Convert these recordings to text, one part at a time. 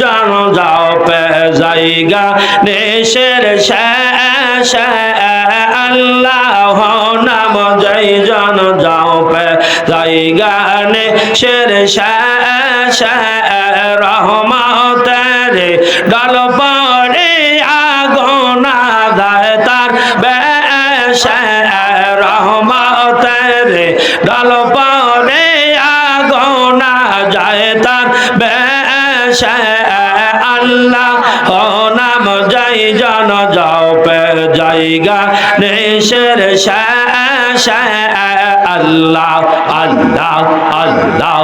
জন যাও পে জায়গা দেশের আল্লাহ নাম জয় জন যাও পে জায়গা দেশের শেষ রহমতের ডল পড়ে আগুনা দায় তার বেশ রহমতের ডল পড়ে আগুনা যায় তার বেশ আল্লাহ নাম যাই জন যাও পে জায়গা নেশের আল্লাহ আল্লাহ আল্লাহ।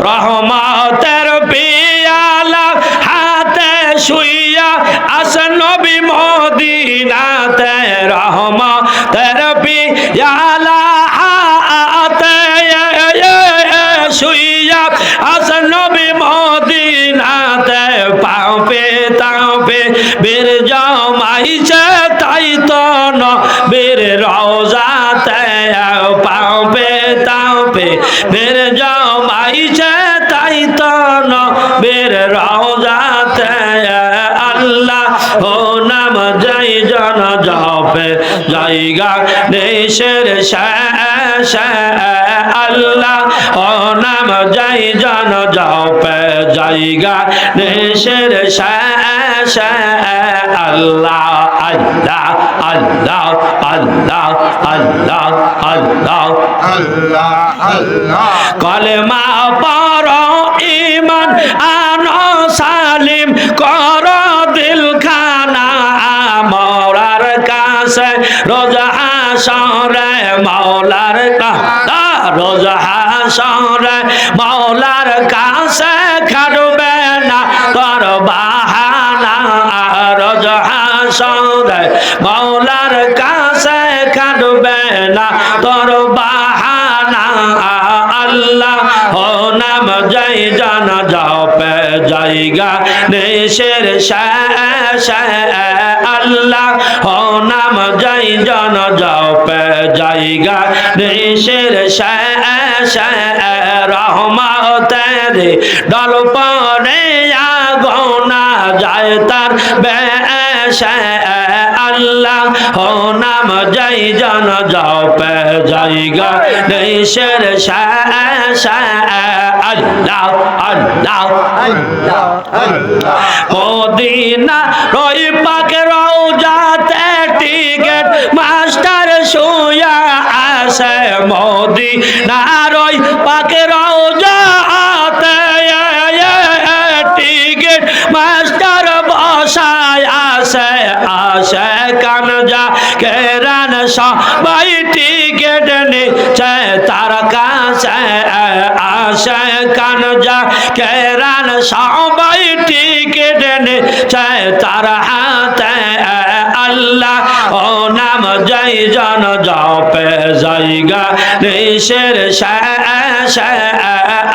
রহমতের পিয়ালা হাতে শুইয়া আস নবী মদিনাতে। রহমতের পিয়ালা रोज़ाते पाओ पे ताओ पे फिर जाओ भाई से ताई तो नो फिर रोज़ाते अल्लाह हो नाम जय जन जाओ पे जाएगा देशर शा शा আল্লাহ ও নাম যাই জন জপে জায়গা দেশের আল্লাহ আল্লাহ আল্লাহ আল্লাহ আল্লাহ আল্লাহ আল্লাহ। আল্লাহ কলেমা পর ইমান আনো, সালিম কর দিল খানা মরার কাছে, রোজ হাসরে মৌলার কাছে রোজ মৌলার কাছে খাটবে না। তোর বাহানা রোজ হাসরে মৌলার কাছে খাটবে না। তোর বাহানা আল্লাহ ও নাম জয় জন যাও। জায়গা দেশের আল্লাহ নাম যাই জন যাও পে জায়গা দেশের রহমতের ডল পরে আগোনা যায় তার বেশ আল্লাহ, ও নাম জয় জন যাও পে জায়গা দেশের আল্লাহ আল্লাহ। মদিনা রই পাকে রওজাতে টিকেট, মাস্টার শুয়া আসে মদিনা যা কেরান সবাই টিকেট নিচে তার কাছে আসে কান যা কেরান সবাই টিকেট নিচে তার হাতে আল্লাহ, ও নাম জয় জন যাও পে জায়গা দেশের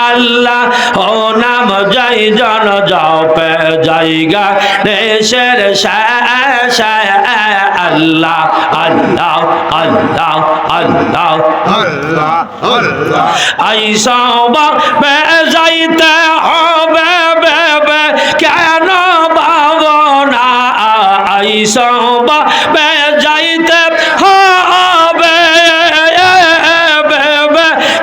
আল্লাহ, ও নাম জয় জন যাও পে জায়গা দেশের আল্লাহ আল্লাহ আল্লাহ আল্লাহ আল্লাহ আল্লাহ। আইসবা বেজাইতে যাইতে হবে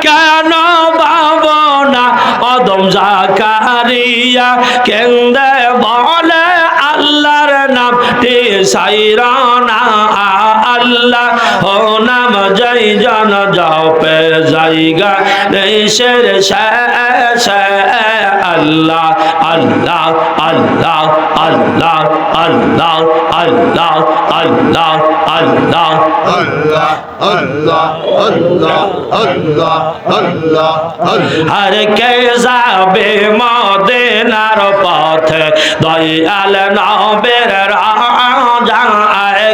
কেন বাবনা অদম জাকারিয়া কেন্দ্রে বলে আল্লাহর নাম তে সাইরা নাম জয় জন জপে জায়গা দেশের আল্লাহ আল্লাহ আল্লাহ আল্লাহ আল্লাহ আল্লাহ আল্লাহ আল্লাহ আল্লাহ আল্লাহ আল্লাহ আল্লাহ আল্লাহ আর কে যাবে মদিনার পথে দয়াল নবের আর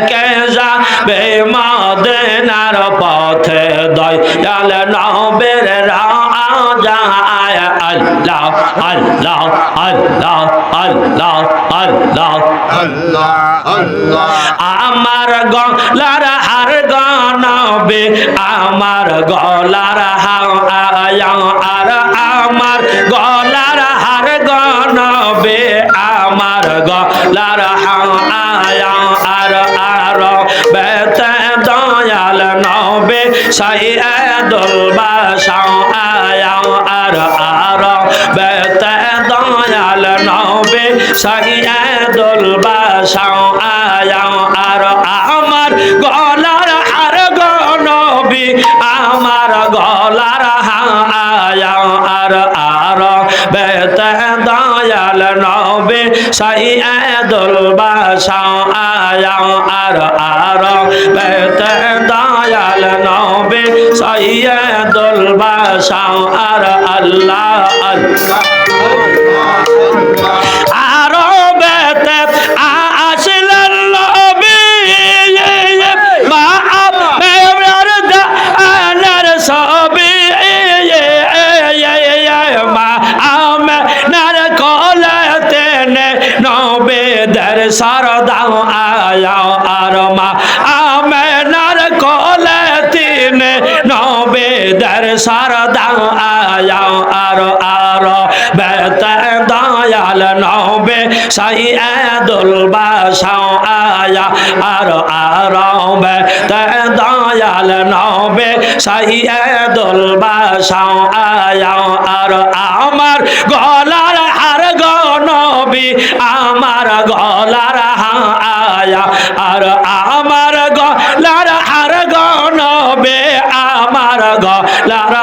কে যাবে মদিনার পথে দয়াল নবের রাজা আল্লাহ আল্লাহ আল্লাহ আল্লাহ আল্লাহ। আল্লাহ আল্লাহ আমার গলার হার গনবে আমার গলার হার আয়া আর আমার গলার হার গনবে আমার গলার আয়া আর আর বেতে দয়াল নবে সাইদুল বাসাও আয়া আর আর আমার গলার নবে সাইদুল বাসাও আয়া আর আর বেতে দয়াল নবে সাইদুল বাসাও আর আল্লাহ আল্লাহ। আর বেতে আসলেন নবেদের সরদাও আয়া আর আর। বেতে দয়াল নবে সাইদুল বাসাও আয়া আর আর। বেতে দয়াল নবে সাইদুল বাসাও আয়া আর। আমার গলার হার গনবি আমার গলার আয়া আর আমার গলার হার গনবে আমার গলার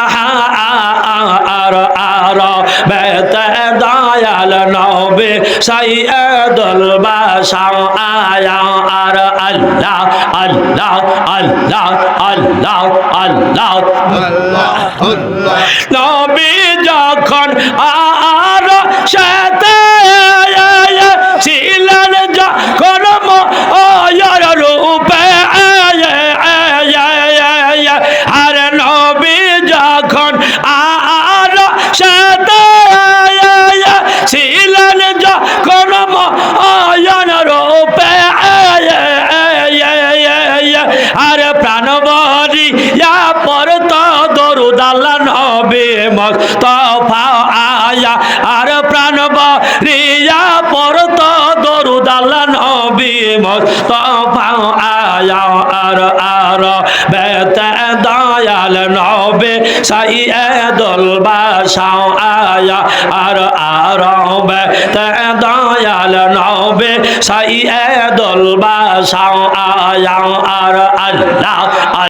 আর আর বেতে দয়াল নবে সাইদুল বাসাও আয়া আর আল্লাহ আল্লাহ আল্লাহ আল্লাহ আল্লাহ আল্লাহ আল্লাহ নবী যখন আর সাথে ইয়া পরত দরুদ আল্লাহ নবী মুস্তাফা আয়া, আর প্রাণবরী ইয়া পরত দরুদ আল্লাহ নবী মুস্তাফা আয়া, আর আর বেতে দয়াল নবী সাইয়্যিদুল বাসাও আয়া, আর আর বেতে দয়াল নবী সাইয়্যিদুল বাসাও আয়া, আর আল্লাহ